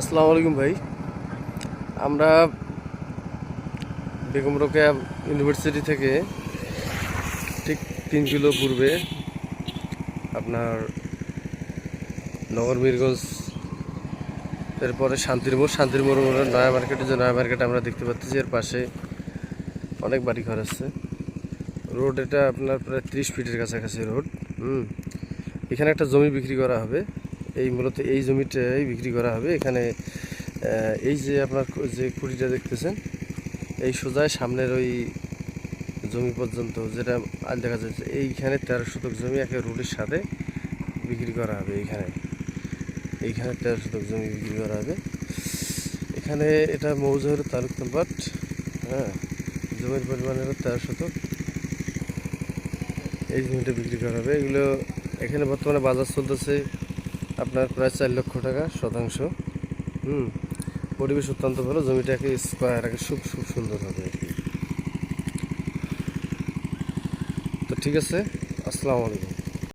আসসালামু আলাইকুম ভাই। আমরা বেগম রোকেয়া ইউনিভার্সিটি থেকে ঠিক তিন কিলো পূর্বে আপনার নগর মিরগঞ্জ এরপরে শান্তির মোড় শান্তির মোড় নয়া মার্কেটে যে নয়া মার্কেট আমরা দেখতে পাচ্ছি, এর পাশে অনেক বাড়ি ঘর আছে। রোড এটা আপনার প্রায় ত্রিশ ফিটের কাছাকাছি রোড, হুম। এখানে একটা জমি বিক্রি করা হবে। এই মূলত এই জমিটাই বিক্রি করা হবে। এখানে এই যে আপনার যে কুড়িটা দেখতেছেন, এই সোজায় সামনের ওই জমি পর্যন্ত যেটা আজ দেখা যাচ্ছে, এইখানে তেরো শতক জমি একে রোডের সাথে বিক্রি করা হবে এইখানে এইখানে তেরো শতক জমি বিক্রি করা হবে। এখানে এটা মৌজাহের তালুক নাম্বার হ্যাঁ জমির পরিমাণ হলো তেরো শতক। এই জমিটা বিক্রি করা হবে। এগুলো এখানে বর্তমানে বাজার চলতেছে আপনার প্রায় চার লক্ষ টাকা শতাংশ। হুম, পরিবেশ অত্যন্ত ভালো জমিটাকে স্কোয়ার আগে খুব খুব সুন্দর হবে তো ঠিক আছে, আসসালামু আলাইকুম।